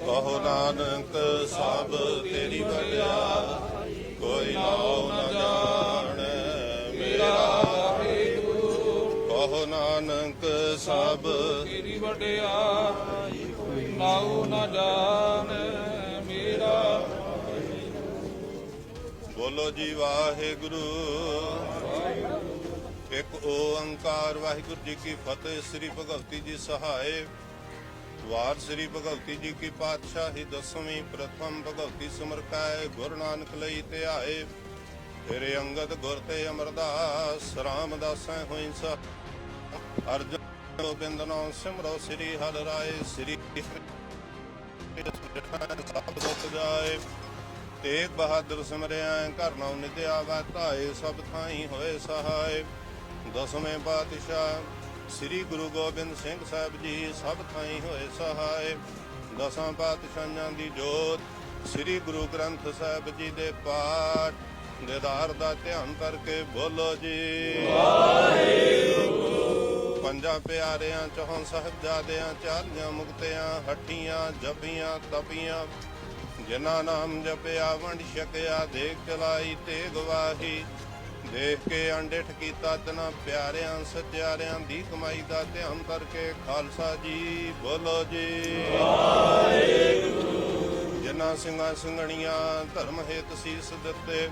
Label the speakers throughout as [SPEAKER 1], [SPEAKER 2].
[SPEAKER 1] ਨਾਨਕ ਸਭ ਤੇਰੀ ਵਡਿਆ ਕੋਈ ਨਾਉ ਨ ਜਾਣੈ ਮੇਰਾ ਕਹੋ ਨਾਨਕ ਸਭ
[SPEAKER 2] ਤੇਰੀ ਵਡਿਆਈ ਕੋਈ ਨਾਉ ਨਾ ਜਾਣ ਮੇਰਾ
[SPEAKER 1] ਬੋਲੋ ਜੀ ਵਾਹਿਗੁਰੂ। ਇੱਕ ਓੰਕਾਰ ਵਾਹਿਗੁਰੂ ਜੀ ਕੀ ਫਤਿਹ, ਸ੍ਰੀ ਭਗਵਤੀ ਜੀ ਸਹਾਏ। ਵਾਰ ਸ੍ਰੀ ਭਗਵਤੀ ਜੀ ਕੀ ਪਾਤਸ਼ਾਹੀ ਦਸਵੀਂ ਪ੍ਰਥਮ ਭਗਵਤੀ ਸਿਮਰਕਾਏ, ਗੁਰੂ ਨਾਨਕ ਲਈ ਧਿਆਏ ਤੇਰੇ ਅੰਗਦ ਗੁਰ ਤੇ ਅਮਰਦਾਸ, ਰਾਮਦਾਸੈ ਹੋਈ ਸਾ ਅਰਜਨ ਗੋਬਿੰਦ ਨਾਮ ਸਿਮਰੋ ਸ੍ਰੀ ਹਰਿ ਰਾਏ, ਸ੍ਰੀ ਸਭ ਦੁੱਖ ਜਾਏ। ਤੇਗ ਬਹਾਦਰ ਸਿਮਰਿਆ ਘਰ ਨਉ ਨਿਧਿਆ ਵਾਤਾਏ, ਸਭ ਥਾਈ ਹੋਏ ਸਹਾਏ। ਦਸਵੇਂ ਪਾਤਸ਼ਾਹ ਸ੍ਰੀ ਗੁਰੂ ਗੋਬਿੰਦ ਸਿੰਘ ਸਾਹਿਬ ਜੀ ਸਭ ਥਾਈਂ ਹੋਏ ਸਹਾਇ ਦਸਾਂ ਪਾਤਸ਼ਾਹਾਂ ਦੀ ਜੋਤ, ਸ੍ਰੀ ਗੁਰੂ ਗ੍ਰੰਥ ਸਾਹਿਬ ਜੀ ਦੇ ਪਾਠ। ਦੇਦਾਰ ਦਾ ਧਿਆਨ ਕਰਕੇ ਬੋਲੋ ਜੀ। ਪੰਜਾਂ ਪਿਆਰਿਆਂ ਚੌਹਾਂ ਸਾਹਿਬਜ਼ਾਦਿਆਂ ਚਾਲੀਆਂ ਮੁਕਤਿਆਂ ਹੱਟੀਆਂ ਜਪੀਆਂ ਤਪੀਆਂ। ਜਿਨ੍ਹਾਂ ਨਾਮ ਜਪਿਆ, ਵੰਡ ਛਕਿਆ, ਦੇਖ ਚਲਾਈ ਤੇ ਗਵਾਹੀ ਦੇਖ ਕੇ ਅੰਡਿਠ ਕੀਤਾ ਤਨਾ ਪਿਆਰਿਆਂ, ਸੱਚਿਆਰਿਆਂ ਦੀ ਕਮਾਈ ਦਾ ਧਿਆਨ ਕਰਕੇ ਖਾਲਸਾ ਜੀ, ਬੋਲੋ ਜੀ। ਜਿਨ੍ਹਾਂ ਸਿੰਘਾਂ ਸਿੰਘਣੀਆਂ ਧਰਮ ਹੇਤ ਸੀਸ ਦਿੱਤੇ,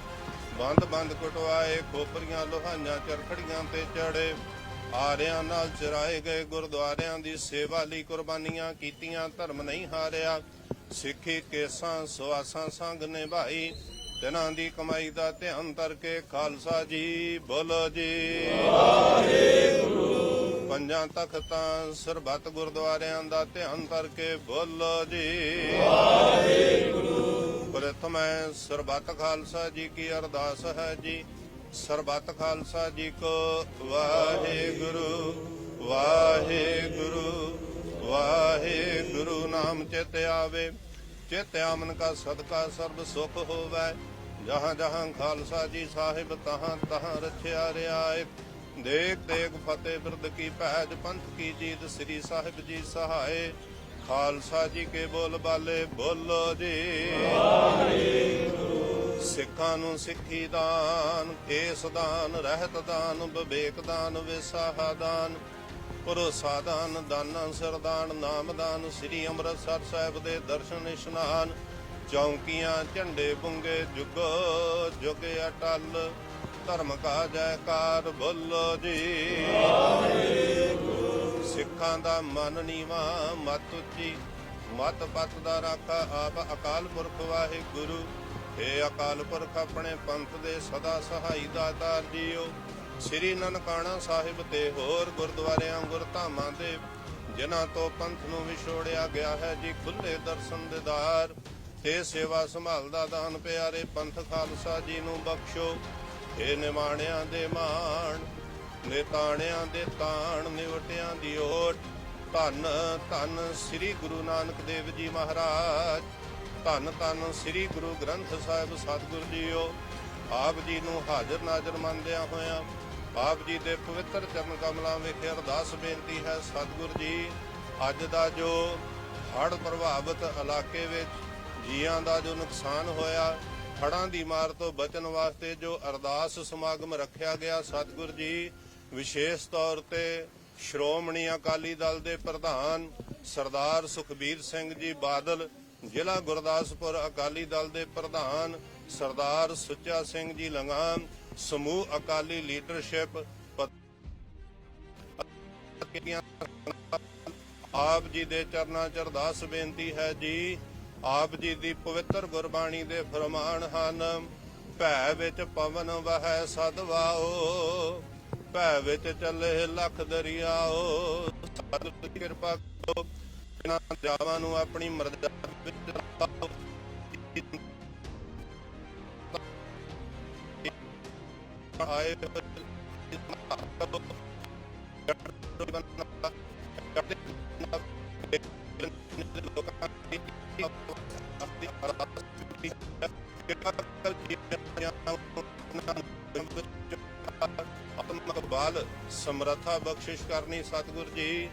[SPEAKER 1] ਬੰਦ ਬੰਦ ਕਟਵਾਏ, ਖੋਪਰੀਆਂ ਲੋਹਾਈਆਂ ਚਰਖੜੀਆਂ ਤੇ ਚੜੇ ਆਰਿਆਂ ਨਾਲ ਚਰਾਏ ਗਏ ਗੁਰਦੁਆਰਿਆਂ ਦੀ ਸੇਵਾ ਲਈ ਕੁਰਬਾਨੀਆਂ ਕੀਤੀਆਂ, ਧਰਮ ਨਹੀਂ ਹਾਰਿਆ। ਸਿੱਖੀ ਕੇਸਾਂ ਸਵਾਸਾਂ ਸੰਗ ਨਿਭਾਈ ਤਿਨਾਂ ਦੀ ਕਮਾਈ ਦਾ ਧਿਆਨ ਕਰਕੇ ਖਾਲਸਾ ਜੀ ਬੋਲੋ ਜੀ। ਪੰਜਾਂ ਤਖਤਾਂ ਸਰਬੱਤ ਗੁਰਦੁਆਰਿਆਂ ਦਾ ਧਿਆਨ ਕਰਕੇ ਬੋਲੋ ਜੀ। ਪ੍ਰਥਮ ਹੈ, ਸਰਬੱਤ ਖਾਲਸਾ ਜੀ ਕੀ ਅਰਦਾਸ ਹੈ ਜੀ। ਸਰਬੱਤ ਖਾਲਸਾ ਜੀ ਕੋ ਵਾਹਿਗੁਰੂ ਵਾਹਿਗੁਰੂ ਵਾਹਿਗੁਰੂ ਨਾਮ ਚਿਤ ਆਵੇ। ਚਿਤ ਆਮਨ ਕਾ ਸਦਕਾ ਸਰਬ ਸੁਖ ਹੋਵੇ। ਜਹਾਂ ਜਹਾਂ ਖਾਲਸਾ ਜੀ ਸਾਹਿਬ ਤਹਾਂ ਤਹਾਂ ਰਖਿਆ ਰਿਆਇ ਦੇਖ ਦੇਖ ਫਤਿਹ ਬਿਰਦ ਕੀ ਭੈਜ ਪੰਥ ਕੀ ਜੀਤ ਸ੍ਰੀ ਸਾਹਿਬ ਜੀ ਸਹਾਏ। ਖਾਲਸਾ ਜੀ ਕੇ ਬੋਲ ਬਾਲੇ, ਬੋਲੋ ਜੀ। ਸਿੱਖਾਂ ਨੂੰ ਸਿੱਖੀ ਦਾਨ, ਕੇਸ ਦਾਨ, ਰਹਿਤ ਦਾਨ, ਵਿਵੇਕ ਦਾਨ, ਵਿਸਾਹਾ ਦਾਨ। ਭਰੋਸਾ ਦਾਨ, ਦਾਨਾਂ ਸਰਦਾਨ ਨਾਮਦਾਨ ਸ੍ਰੀ ਅੰਮ੍ਰਿਤਸਰ ਸਾਹਿਬ ਦੇ ਦਰਸ਼ਨ ਇਸ਼ਨਾਨ। ਚੌਂਕੀਆਂ ਝੰਡੇ ਬੁੰਗੇ ਜੁਗੋ ਜੁਗ ਅਟਲ ਧਰਮ ਕਾ ਜੈਕਾਰ ਬੋਲੋ ਜੀ। ਸਿੱਖਾਂ ਦਾ ਮਨ ਨੀਵਾ, ਮਤ ਉੱਚੀ, ਮਤ ਪਤ ਦਾ ਰਾਖਾ ਆਪ ਅਕਾਲ ਪੁਰਖ ਵਾਹਿਗੁਰੂ। ਏ ਅਕਾਲ ਪੁਰਖ ਆਪਣੇ ਪੰਥ ਦੇ ਸਦਾ ਸਹਾਈ ਦਾਤਾਰ ਜੀਓ। ਸ੍ਰੀ ਨਨਕਾਣਾ ਸਾਹਿਬ ਤੇ ਹੋਰ ਗੁਰਦੁਆਰਿਆਂ ਗੁਰਧਾਮਾਂ ਦੇ ਜਿਨ੍ਹਾਂ ਤੋਂ ਪੰਥ ਨੂੰ ਵਿਛੋੜਿਆ ਗਿਆ ਹੈ ਜੀ ਖੁੱਲੇ ਦਰਸ਼ਨ ਦੇਦਾਰ ਤੇ ਸੇਵਾ ਸੰਭਾਲ ਦਾ ਦਾਨ ਪਿਆਰੇ ਪੰਥ ਖਾਲਸਾ ਜੀ ਨੂੰ ਬਖਸ਼ੋ। ਇਹ ਨਿਮਾਣਿਆਂ ਦੇ ਮਾਣ, ਨਿਤਾਣਿਆਂ ਦੇ ਤਾਣ, ਨਿਵਟਿਆਂ ਦੀ ਓਟ। ਧੰਨ ਧੰਨ ਸ੍ਰੀ ਗੁਰੂ ਨਾਨਕ ਦੇਵ ਜੀ ਮਹਾਰਾਜ। ਧੰਨ ਧੰਨ ਸ੍ਰੀ ਗੁਰੂ ਗ੍ਰੰਥ ਸਾਹਿਬ ਸਤਿਗੁਰੂ ਜੀਓ। ਆਪ ਜੀ ਨੂੰ ਹਾਜ਼ਰ ਨਾਜ਼ਰ ਮੰਨਦਿਆਂ ਹੋਇਆਂ ਆਪ ਜੀ ਦੇ ਪਵਿੱਤਰ ਚਰਨ ਕਮਲਾਂ ਵਿਖੇ ਅਰਦਾਸ ਬੇਨਤੀ ਹੈ ਸਤਿਗੁਰੂ ਜੀ। ਅੱਜ ਦਾ ਜੋ ਹੜ੍ਹ ਪ੍ਰਭਾਵਿਤ ਇਲਾਕੇ ਵਿੱਚ ਜੀਆਂ ਦਾ ਜੋ ਨੁਕਸਾਨ ਹੋਇਆ, ਹੜ੍ਹਾਂ ਦੀ ਮਾਰ ਤੋਂ ਬਚਣ ਵਾਸਤੇ ਜੋ ਅਰਦਾਸ ਸਮਾਗਮ ਰੱਖਿਆ ਗਿਆ, ਸਤਿਗੁਰੂ ਜੀ, ਵਿਸ਼ੇਸ਼ ਤੌਰ ਤੇ ਸ਼੍ਰੋਮਣੀ ਅਕਾਲੀ ਦਲ ਦੇ ਪ੍ਰਧਾਨ ਸਰਦਾਰ ਸੁਖਬੀਰ ਸਿੰਘ ਜੀ ਬਾਦਲ, ਜ਼ਿਲ੍ਹਾ ਗੁਰਦਾਸਪੁਰ ਅਕਾਲੀ ਦਲ ਦੇ ਪ੍ਰਧਾਨ ਸਰਦਾਰ ਸੁੱਚਾ ਸਿੰਘ ਜੀ ਲੰਗਾਮ, ਸਮੂਹ ਅਕਾਲੀ ਲੀਡਰਸ਼ਿਪ ਆਪ ਜੀ ਦੇ ਚਰਨਾਂ ਚ ਅਰਦਾਸ ਬੇਨਤੀ ਹੈ ਜੀ। ਆਪ ਜੀ ਦੀ ਪਵਿੱਤਰ ਗੁਰਬਾਣੀ ਦੇ ਫਰਮਾਨ ਹਨ, ਭੈ ਵਿੱਚ ਪਵਨ ਵਹੈ ਸਦਵਾਓ ਭੈ ਵਿੱਚ ਚੱਲੇ ਲੱਖ ਦਰਿਆਓ ਸਤਿ ਦੀ ਕਿਰਪਾ ਕਰੋ ਇਹਨਾਂ ਜਾਵਾਂ ਨੂੰ ਆਪਣੀ ਮਰਜ਼ੀ ਵਿੱਚ ਲਾਓ। ਆਏ ਆਤਮਕ ਬਲ ਸਮਰੱਥਾ ਬਖਸ਼ਿਸ਼ ਕਰਨੀ ਸਤਿਗੁਰ ਜੀ।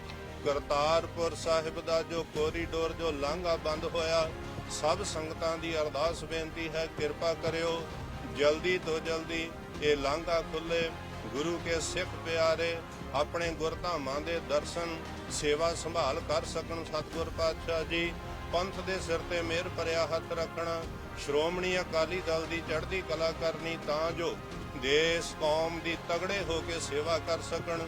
[SPEAKER 1] ਕਰਤਾਰਪੁਰ ਸਾਹਿਬ ਦਾ ਜੋ ਕੋਰੀਡੋਰ ਜੋ ਲਾਂਘਾ ਬੰਦ ਹੋਇਆ, ਸਭ ਸੰਗਤਾਂ ਦੀ ਅਰਦਾਸ ਬੇਨਤੀ ਹੈ, ਕਿਰਪਾ ਕਰਿਓ। ਜਲਦੀ ਤੋਂ ਜਲਦੀ ਇਹ ਲਾਂਘਾ ਖੁੱਲੇ। ਗੁਰੂ ਕੇ ਸਿੱਖ ਪਿਆਰੇ, ਆਪਣੇ ਗੁਰਧਾਮਾਂ ਦੇ ਦਰਸ਼ਨ, ਸੇਵਾ ਸੰਭਾਲ ਕਰ ਸਕਣ ਸਤਿਗੁਰ ਪਾਤਸ਼ਾਹ ਜੀ। ਪੰਥ ਦੇ ਸਿਰ ਤੇ ਮਿਹਰ ਭਰਿਆ ਹੱਥ ਰੱਖਣਾ। ਸ਼੍ਰੋਮਣੀ ਅਕਾਲੀ ਦਲ ਦੀ ਚੜ੍ਹਦੀ ਕਲਾ ਕਰਨੀ ਤਾਂ ਜੋ ਦੇਸ਼, ਕੌਮ ਦੀ ਤਗੜੇ ਹੋ ਕੇ ਸੇਵਾ ਕਰ ਸਕਣ,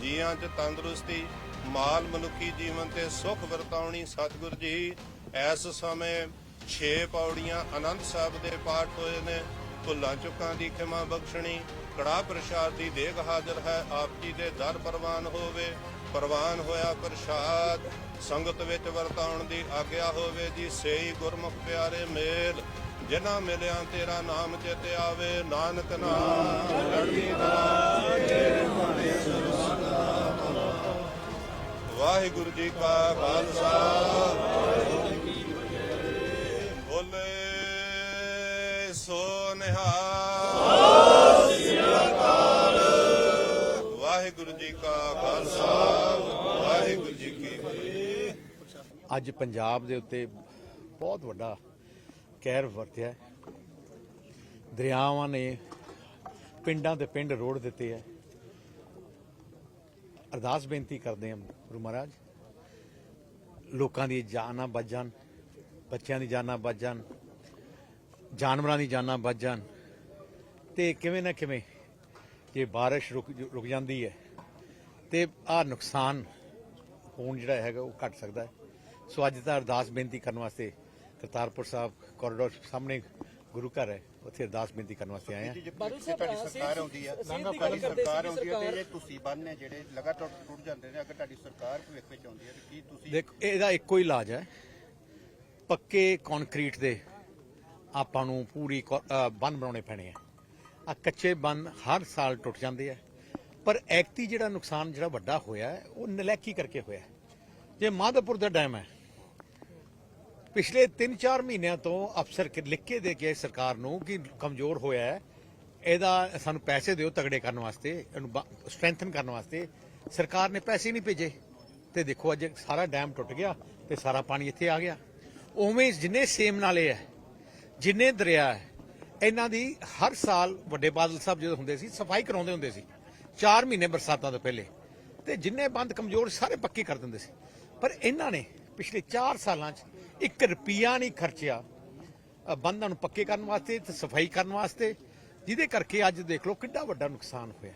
[SPEAKER 1] ਜੀਆਂ 'ਚ ਤੰਦਰੁਸਤੀ, ਮਾਲ ਮਨੁੱਖੀ ਜੀਵਨ ਤੇ ਸੁਖ ਵਰਤਾਉਣੀ। ਸਤਿਗੁਰ ਜੀ, ਇਸ ਸਮੇਂ 6 ਪੌੜੀਆਂ ਆਨੰਦ ਸਾਹਿਬ ਦੇ ਪਾਠ ਹੋਏ ਨੇ। ਭੁੱਲਾਂ ਚੁੱਕਾਂ ਦੀ ਖਿਮਾ ਬਖਸ਼ਣੀ ਕੜਾ ਪ੍ਰਸ਼ਾਦ ਦੀ ਦੇਗ ਹਾਜ਼ਰ ਹੈ। ਆਪ ਜੀ ਦੇ ਦਰ ਪ੍ਰਵਾਨ ਹੋਵੇ। ਪ੍ਰਵਾਨ ਹੋਇਆ ਪ੍ਰਸ਼ਾਦ, ਸੰਗਤ ਵਿੱਚ ਵਰਤਾਉਣ ਦੀ ਆਗਿਆ ਹੋਵੇ ਜੀ, ਸੇਈ ਗੁਰਮੁਖ ਪਿਆਰੇ ਮੇਲ, ਜਿਨ੍ਹਾਂ ਮਿਲਿਆ ਤੇਰਾ ਨਾਮ ਚੇਤੇ ਆਵੇ, ਨਾਨਕ ਨਾਮ। ਚੜ੍ਹਦੀ ਵਾਹਿਗੁਰੂ ਜੀ ਕਾ ਖਾਲਸਾ। ਬੋਲੇ ਸੋ ਨਿਹਾਲ। ਜੀ ਕਾ ਖਾਲਸਾ, ਵਾਹਿਗੁਰੂ ਜੀ ਕੀ ਫਤਿਹ।
[SPEAKER 3] ਅੱਜ ਪੰਜਾਬ ਦੇ ਉੱਤੇ ਬਹੁਤ ਵੱਡਾ ਕਹਿਰ ਵਰਤਿਆ ਦਰਿਆਵਾਂ ਨੇ ਪਿੰਡਾਂ ਦੇ ਪਿੰਡ ਰੋੜ ਦਿੱਤੇ ਹੈ। ਅਰਦਾਸ ਬੇਨਤੀ ਕਰਦੇ ਹਾਂ ਗੁਰੂ ਮਹਾਰਾਜ, ਲੋਕਾਂ ਦੀ ਜਾਨਾਂ ਬਚ ਜਾਣ ਬੱਚਿਆਂ ਦੀ ਜਾਨਾਂ ਬਚ ਜਾਣ ਜਾਨਵਰਾਂ ਦੀ ਜਾਨਾਂ ਬਚ ਜਾਣ ਤੇ ਕਿਵੇਂ ਨਾ ਕਿਵੇਂ ਜੇ ਬਾਰਿਸ਼ ਰੁਕ ਰੁਕ ਜਾਂਦੀ ਹੈ ਤੇ ਆ ਨੁਕਸਾਨ ਹੋਣ ਜਿਹੜਾ ਹੈਗਾ ਉਹ ਘਟ ਸਕਦਾ ਹੈ। ਸੋ ਅੱਜ ਤਾਂ ਅਰਦਾਸ ਬੇਨਤੀ ਕਰਨ ਵਾਸਤੇ ਕਰਤਾਰਪੁਰ ਸਾਹਿਬ ਕੋਰੀਡੋਰ ਸਾਹਮਣੇ ਗੁਰੂ ਘਰ ਹੈ ਉੱਥੇ ਅਰਦਾਸ ਬੇਨਤੀ ਕਰਨ ਵਾਸਤੇ ਆਏ ਹਾਂ।
[SPEAKER 4] ਬਾਦਲ ਸਾਹਿਬ ਤੁਹਾਡੀ ਸਰਕਾਰ ਆਉਂਦੀ ਆ ਤੁਹਾਡੀ ਸਰਕਾਰ ਆਉਂਦੀ ਹੈ ਤੇ ਇਹ ਤੁਸੀਂ ਬੰਨ ਨੇ ਜਿਹੜੇ ਲਗਾਤਾਰ ਟੁੱਟ ਜਾਂਦੇ ਨੇ ਅਗਰ ਤੁਹਾਡੀ ਸਰਕਾਰ ਭਵਿੱਖ ਵਿੱਚ ਆਉਂਦੀ ਹੈ ਤੇ ਕੀ ਤੁਸੀਂ
[SPEAKER 3] ਦੇਖੋ ਇਹਦਾ ਇੱਕੋ ਹੀ ਇਲਾਜ ਹੈ। ਪੱਕੇ ਕੰਕਰੀਟ ਦੇ ਆਪਾਂ ਨੂੰ ਪੂਰੀ ਬੰਨ ਬਣਾਉਣੇ ਪੈਣੇ ਆ। ਆ ਕੱਚੇ ਬੰਨ ਹਰ ਸਾਲ ਟੁੱਟ ਜਾਂਦੇ ਆ। ਪਰ ਐਕਤੀ ਜਿਹੜਾ ਨੁਕਸਾਨ ਜਿਹੜਾ ਵੱਡਾ ਹੋਇਆ ਉਹ ਨਲੈਕੀ ਕਰਕੇ ਹੋਇਆ ਜੇ ਮਾਧੋਪੁਰ ਦਾ ਡੈਮ ਹੈ, ਪਿਛਲੇ 3-4 ਮਹੀਨਿਆਂ ਤੋਂ ਅਫਸਰ ਲਿਖ ਕੇ ਦੇ ਕੇ ਸਰਕਾਰ ਨੂੰ ਕਿ ਕਮਜ਼ੋਰ ਹੋਇਆ ਹੈ, ਇਹਦਾ ਸਾਨੂੰ ਪੈਸੇ ਦਿਓ ਤਗੜੇ ਕਰਨ ਵਾਸਤੇ, ਇਹਨੂੰ ਸਟਰੈਂਥਨ ਕਰਨ ਵਾਸਤੇ। ਸਰਕਾਰ ਨੇ ਪੈਸੇ ਨਹੀਂ ਭੇਜੇ। ਤੇ ਦੇਖੋ ਅੱਜ ਸਾਰਾ ਡੈਮ ਟੁੱਟ ਗਿਆ ਤੇ ਸਾਰਾ ਪਾਣੀ ਇੱਥੇ ਆ ਗਿਆ। ਉਵੇਂ ਜਿੰਨੇ ਸੇਮ ਨਾਲੇ ਹੈ, ਜਿੰਨੇ ਦਰਿਆ ਹੈ, ਇਹਨਾਂ ਦੀ ਹਰ ਸਾਲ ਵੱਡੇ ਬਾਦਲ ਸਾਹਿਬ ਜਦੋਂ ਹੁੰਦੇ ਸੀ, ਸਫ਼ਾਈ ਕਰਾਉਂਦੇ ਹੁੰਦੇ ਸੀ। 4 ਮਹੀਨੇ ਬਰਸਾਤਾਂ ਤੋਂ ਪਹਿਲੇ। ਤੇ ਜਿੰਨੇ ਬੰਦ ਕਮਜ਼ੋਰ ਸਾਰੇ ਪੱਕੇ ਕਰ ਦਿੰਦੇ ਸੀ। ਪਰ ਇਹਨਾਂ ਨੇ ਪਿਛਲੇ 4 ਸਾਲਾਂ 'ਚ 1 ਰੁਪਿਆ ਨਹੀਂ ਖਰਚਿਆ ਬੰਦਾਂ ਨੂੰ ਪੱਕੇ ਕਰਨ ਵਾਸਤੇ ਤੇ ਸਫ਼ਾਈ ਕਰਨ ਵਾਸਤੇ। ਜਿਹਦੇ ਕਰਕੇ ਅੱਜ ਦੇਖ ਲਓ ਕਿੰਨਾ ਵੱਡਾ ਨੁਕਸਾਨ ਹੋਇਆ।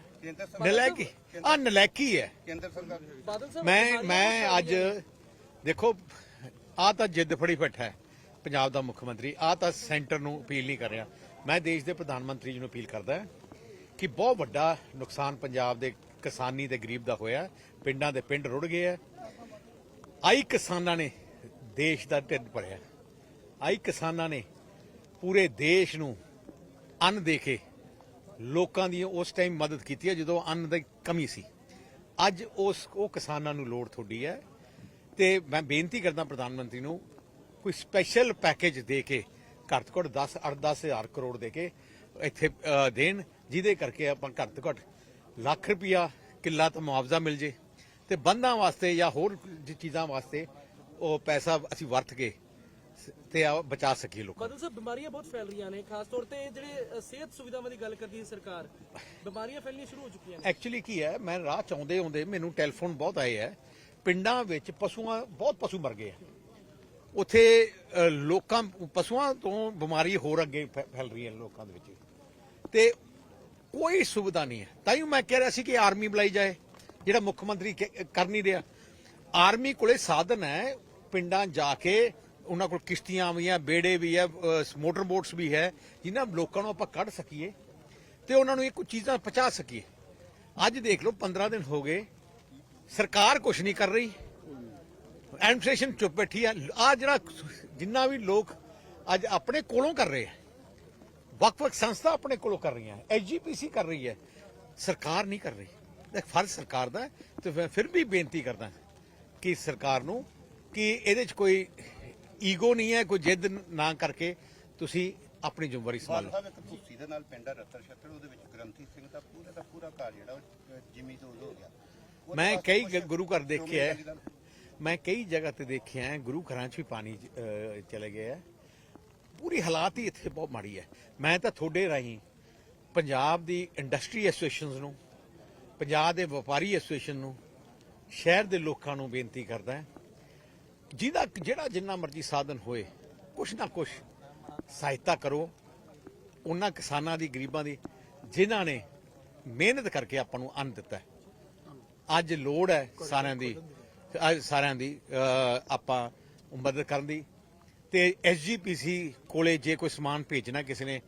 [SPEAKER 3] ਨਲਾਇਕੀ ਆ ਨਲਾਇਕੀ ਹੈ।
[SPEAKER 4] ਕੇਂਦਰ ਸਰਕਾਰ
[SPEAKER 5] ਬਾਦਲ ਸਾਹਿਬ
[SPEAKER 3] ਮੈਂ ਮੈਂ ਅੱਜ ਦੇਖੋ ਆ ਤਾਂ ਜਿੱਦ ਫੜੀ ਬੈਠਾ ਹੈ ਪੰਜਾਬ ਦਾ ਮੁੱਖ ਮੰਤਰੀ। ਆ ਤਾਂ ਸੈਂਟਰ ਨੂੰ ਅਪੀਲ ਨਹੀਂ ਕਰ ਰਿਹਾ। ਮੈਂ ਦੇਸ਼ ਦੇ ਪ੍ਰਧਾਨ ਮੰਤਰੀ ਜੀ ਨੂੰ ਅਪੀਲ ਕਰਦਾ ਕਿ ਬਹੁਤ ਵੱਡਾ ਨੁਕਸਾਨ ਪੰਜਾਬ ਦੇ ਕਿਸਾਨੀ ਤੇ ਗਰੀਬ ਦਾ ਹੋਇਆ ਪਿੰਡਾਂ ਦੇ ਪਿੰਡ ਰੁੜ ਗਏ ਆ ਆਈ ਕਿਸਾਨਾਂ ਨੇ ਦੇਸ਼ ਦਾ ਢਿੱਡ ਭਰਿਆ ਆਈ ਕਿਸਾਨਾਂ ਨੇ ਪੂਰੇ ਦੇਸ਼ ਨੂੰ ਅੰਨ ਦੇ ਕੇ ਲੋਕਾਂ ਦੀ ਉਸ ਟਾਈਮ ਮਦਦ ਕੀਤੀ ਹੈ, ਜਦੋਂ ਅੰਨ ਦੀ ਕਮੀ ਸੀ। ਅੱਜ ਉਸ, ਉਹ ਕਿਸਾਨਾਂ ਨੂੰ ਲੋੜ ਤੁਹਾਡੀ ਹੈ। ਤੇ ਮੈਂ ਬੇਨਤੀ ਕਰਦਾ ਪ੍ਰਧਾਨ ਮੰਤਰੀ ਨੂੰ, ਕੋਈ ਸਪੈਸ਼ਲ ਪੈਕੇਜ ਦੇ ਕੇ ਘੱਟ ਤੋਂ ਘੱਟ 10 8-10 ਹਜ਼ਾਰ ਕਰੋੜ ਦੇ ਕੇ ਇੱਥੇ ਦੇਣ ਜਿਹਦੇ ਕਰਕੇ ਆਪਾਂ ਘੱਟ ਤੋਂ ਘੱਟ ਲੱਖ ਰੁਪਇਆ ਕਿੱਲਾ ਤਾਂ ਮੁਆਵਜ਼ਾ ਮਿਲ ਜੇ ਤੇ ਬੰਦਾਂ ਵਾਸਤੇ ਜਾਂ ਹੋਰ ਚੀਜ਼ਾਂ ਵਾਸਤੇ ਉਹ ਪੈਸਾ ਅਸੀਂ ਵਰਤ ਕੇ ਤੇ ਆ ਬਚਾ ਸਕੀਏ ਲੋਕਾਂ।
[SPEAKER 5] ਬਾਦਲ ਸਾਹਿਬ ਬਿਮਾਰੀਆਂ ਬਹੁਤ ਫੈਲ ਰਹੀਆਂ ਨੇ ਖਾਸ ਤੌਰ ਤੇ ਜਿਹੜੇ ਸਿਹਤ ਸੁਵਿਧਾਵਾਂ ਦੀ ਗੱਲ ਕਰਦੀ ਹੈ ਸਰਕਾਰ ਬਿਮਾਰੀਆਂ ਫੈਲਣੀਆਂ ਸ਼ੁਰੂ ਹੋ ਚੁੱਕੀਆਂ ਨੇ।
[SPEAKER 3] ਐਕਚੁਅਲੀ ਕੀ ਹੈ ਮੈਂ ਰਾਹ ਚ ਆਉਂਦੇ ਆਉਂਦੇ ਮੈਨੂੰ ਟੈਲੀਫੋਨ ਬਹੁਤ ਆਏ ਹੈ ਪਿੰਡਾਂ ਵਿੱਚ ਪਸ਼ੂਆਂ ਬਹੁਤ ਪਸ਼ੂ ਮਰ ਗਏ ਆ। ਉੱਥੇ ਲੋਕਾਂ ਪਸ਼ੂਆਂ ਤੋਂ ਬਿਮਾਰੀ ਹੋਰ ਅੱਗੇ ਫੈਲ ਰਹੀ ਹੈ ਲੋਕਾਂ ਦੇ ਵਿੱਚ। ਤੇ ਕੋਈ ਸੁਵਿਧਾ ਨਹੀਂ ਹੈ। ਤਾਂ ਹੀ ਮੈਂ ਕਹਿ ਰਿਹਾ ਸੀ ਕਿ ਆਰਮੀ ਬੁਲਾਈ ਜਾਏ, ਜਿਹੜਾ ਮੁੱਖ ਮੰਤਰੀ ਕਰ ਨਹੀਂ ਰਿਹਾ। ਆਰਮੀ ਕੋਲੇ ਸਾਧਨ ਹੈ, ਪਿੰਡਾਂ ਜਾ ਕੇ ਉਹਨਾਂ ਕੋਲ ਕਿਸ਼ਤੀਆਂ ਵੀ ਆ ਬੇੜੇ ਵੀ ਆ ਮੋਟਰ ਬੋਟਸ ਵੀ ਹੈ, ਜਿਨ੍ਹਾਂ ਲੋਕਾਂ ਨੂੰ ਆਪਾਂ ਕੱਢ ਸਕੀਏ ਤੇ ਉਹਨਾਂ ਨੂੰ ਇਹ ਕੁਝ ਚੀਜ਼ਾਂ ਪਹੁੰਚਾ ਸਕੀਏ। ਅੱਜ ਦੇਖ ਲਓ 15 ਦਿਨ ਹੋ ਗਏ, ਸਰਕਾਰ ਕੁਝ ਨਹੀਂ ਕਰ ਰਹੀ। ਐਡਮਿਨਿਸਟ੍ਰੇਸ਼ਨ ਚੁੱਪ ਬੈਠੀ ਆ। ਆ ਜਿਹੜਾ ਜਿੰਨਾ ਵੀ ਲੋਕ ਅੱਜ ਆਪਣੇ ਕੋਲੋਂ ਕਰ ਰਹੇ ਆ ਵੱਖ-ਵੱਖ ਸੰਸਥਾ ਆਪਣੇ ਕੋਲੋਂ ਕਰ ਰਹੀਆਂ ਐਸਜੀਪੀਸੀ ਕਰ ਰਹੀ ਹੈ। ਸਰਕਾਰ ਨਹੀਂ ਕਰ ਰਹੀ। ਇਹ ਫਰਜ਼ ਸਰਕਾਰ ਦਾ ਤੇ ਮੈਂ ਫਿਰ ਵੀ ਬੇਨਤੀ ਕਰਦਾ ਕਿ ਸਰਕਾਰ ਨੂੰ ਕਿ ਇਹਦੇ 'ਚ ਕੋਈ ਈਗੋ ਨਹੀਂ ਹੈ ਕੋਈ ਜਿੱਦ ਨਾ ਕਰਕੇ ਤੁਸੀਂ ਆਪਣੀ ਜ਼ਿੰਮੇਵਾਰੀ ਸੰਭਾਲੋ।
[SPEAKER 4] ਸਾਹਿਬ ਇੱਕ ਤੁਸੀਂ ਦੇ ਨਾਲ ਪਿੰਡਾ ਰੱਤਰ ਛੱਤਰ ਉਹਦੇ ਵਿੱਚ ਗ੍ਰੰਥੀ ਸਿੰਘ ਦਾ ਪੂਰਾ ਦਾ ਪੂਰਾ ਘਰ ਜਿਹੜਾ ਉਹ ਅ, ਜਿਮੀ ਤੋਂ ਹੋ ਗਿਆ। ਉਹਦੇ
[SPEAKER 3] ਮੈਂ ਕਈ ਗੁਰੂ ਘਰ ਦੇਖੇ
[SPEAKER 4] ਸ਼੍ਰੋਮਣੀ
[SPEAKER 3] ਹੈ?
[SPEAKER 4] ਅਕਾਲੀ ਦਲ-
[SPEAKER 3] ਮੈਂ ਕਈ ਜਗ੍ਹਾ ਤੇ ਦੇਖਿਆ ਗੁਰੂ ਘਰਾਂ 'ਚ ਵੀ ਪਾਣੀ ਚਲੇ ਹੈ। ਪੂਰੀ ਹਾਲਾਤ ਹੀ ਇੱਥੇ ਬਹੁਤ ਮਾੜੀ ਹੈ। ਮੈਂ ਤਾਂ ਤੁਹਾਡੇ ਰਾਹੀਂ ਪੰਜਾਬ ਦੀ ਇੰਡਸਟਰੀ ਐਸੋਸੀਏਸ਼ਨਸ ਨੂੰ, ਪੰਜਾਬ ਦੇ ਵਪਾਰੀ ਐਸੋਸੀਏਸ਼ਨ ਨੂੰ, ਸ਼ਹਿਰ ਦੇ ਲੋਕਾਂ ਨੂੰ ਬੇਨਤੀ ਕਰਦਾ ਹਾਂ, ਜਿਹਦਾ ਜਿਹੜਾ ਜਿੰਨਾ ਮਰਜ਼ੀ ਸਾਧਨ ਹੋਏ, ਕੁਛ ਨਾ ਕੁਛ ਸਹਾਇਤਾ ਕਰੋ। ਉਹਨਾਂ ਕਿਸਾਨਾਂ ਦੀ, ਗਰੀਬਾਂ ਦੀ, ਜਿਨ੍ਹਾਂ ਨੇ ਮਿਹਨਤ ਕਰਕੇ ਆਪਾਂ ਨੂੰ ਅੰਨ ਦਿੱਤਾ ਅੱਜ ਲੋੜ ਹੈ ਸਾਰਿਆਂ ਦੀ ਅੱਜ ਸਾਰਿਆਂ ਦੀ ਆਪਾਂ ਮਦਦ ਕਰਨ ਦੀ। ਤੇ ਐਸਜੀਪੀਸੀ ਕੋਲੇ ਜੇ ਕੋਈ ਸਮਾਨ ਭੇਜਣਾ ਕਿਸੇ ਨੇ,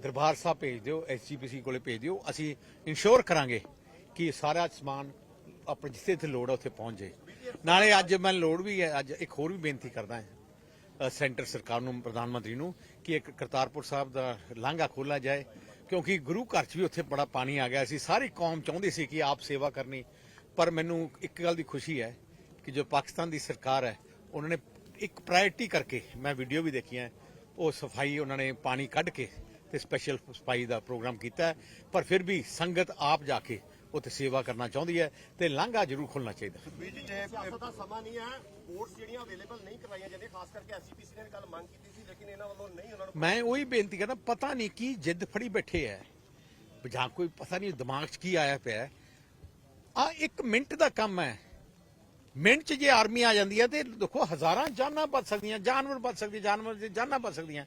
[SPEAKER 3] ਦਰਬਾਰ ਸਾਹਿਬ ਭੇਜ ਦਿਓ ਐਸਜੀਪੀਸੀ ਕੋਲੇ ਭੇਜ ਦਿਓ, ਅਸੀਂ ਇਨਸ਼ੋਰ ਕਰਾਂਗੇ ਕਿ ਸਾਰਾ ਸਮਾਨ ਆਪਣੇ ਜਿੱਥੇ ਜਿੱਥੇ ਲੋੜ ਹੈ ਉੱਥੇ ਪਹੁੰਚ ਜਾਏ। ਨਾਲੇ ਅੱਜ ਮੈਂ ਲੋੜ ਵੀ ਹੈ, ਅੱਜ ਇੱਕ ਹੋਰ ਵੀ ਬੇਨਤੀ ਕਰਦਾ ਹਾਂ ਸੈਂਟਰ ਸਰਕਾਰ ਨੂੰ, ਪ੍ਰਧਾਨ ਮੰਤਰੀ ਨੂੰ, ਕਿ ਇੱਕ ਕਰਤਾਰਪੁਰ ਸਾਹਿਬ ਦਾ ਲਾਂਘਾ ਖੋਲਾ ਜਾਏ, ਕਿਉਂਕਿ ਗੁਰੂ ਘਰ 'ਚ ਵੀ ਉੱਥੇ ਬੜਾ ਪਾਣੀ ਆ ਗਿਆ ਸੀ। ਸਾਰੀ ਕੌਮ ਚਾਹੁੰਦੀ ਸੀ ਕਿ ਆਪ ਸੇਵਾ ਕਰਨੀ, ਪਰ ਮੈਨੂੰ ਇੱਕ ਗੱਲ ਦੀ ਖੁਸ਼ੀ ਹੈ ਕਿ ਜੋ ਪਾਕਿਸਤਾਨ ਦੀ ਸਰਕਾਰ ਹੈ, ਉਹਨਾਂ ਨੇ ਇੱਕ ਪ੍ਰਾਇੋਰਟੀ ਕਰਕੇ ਮੈਂ ਵੀਡੀਓ ਵੀ ਦੇਖੀਆਂ। ਉਹ ਸਫ਼ਾਈ ਉਹਨਾਂ ਨੇ ਪਾਣੀ ਕੱਢ ਕੇ ਤੇ ਸਪੈਸ਼ਲ ਸਫ਼ਾਈ ਦਾ ਪ੍ਰੋਗਰਾਮ ਕੀਤਾ ਹੈ। ਪਰ ਫਿਰ ਵੀ ਸੰਗਤ ਆਪ ਜਾ ਕੇ ਉੱਥੇ ਸੇਵਾ ਕਰਨਾ ਚਾਹੁੰਦੀ ਹੈ ਤੇ ਲਾਂਘਾ ਜ਼ਰੂਰ ਖੁੱਲਣਾ ਚਾਹੀਦਾ।
[SPEAKER 4] ਵੀਰ ਜੀ ਜੇ ਸਿਆਸਤ ਦਾ ਸਮਾਂ ਨਹੀਂ ਹੈ। ਵੋਟਸ ਜਿਹੜੀਆਂ ਅਵੇਲੇਬਲ ਨਹੀਂ ਕਰਵਾਈਆਂ ਜਾਂਦੀਆਂ ਖਾਸ ਕਰਕੇ ਐਸਜੀਪੀਸੀ ਨੇ ਵੀ ਕੱਲ ਮੰਗ ਕੀਤੀ ਸੀ ਲੇਕਿਨ ਇਹਨਾਂ ਵੱਲੋਂ ਨਹੀਂ ਉਹਨਾਂ ਨੂੰ
[SPEAKER 3] ਮੈਂ ਉਹੀ ਬੇਨਤੀ ਕਰਦਾ ਪਤਾ ਨਹੀਂ ਕੀ ਜਿੱਦ ਫੜੀ ਬੈਠੇ ਐ ਜਾਂ ਕੋਈ ਪਤਾ ਨਹੀਂ ਦਿਮਾਗ 'ਚ ਕੀ ਆਇਆ ਪਿਆ ਆ ਇੱਕ ਮਿੰਟ ਦਾ ਕੰਮ ਹੈ। ਮਿੰਟ 'ਚ ਜੇ ਆਰਮੀ ਆ ਜਾਂਦੀ ਹੈ ਤੇ ਦੇਖੋ ਹਜ਼ਾਰਾਂ ਜਾਨਾਂ ਬਚ ਸਕਦੀਆਂ, ਜਾਨਵਰ ਬਚ ਸਕਦੇ ਜਾਨਵਰ ਜਾਨਾਂ ਬਚ ਸਕਦੀਆਂ।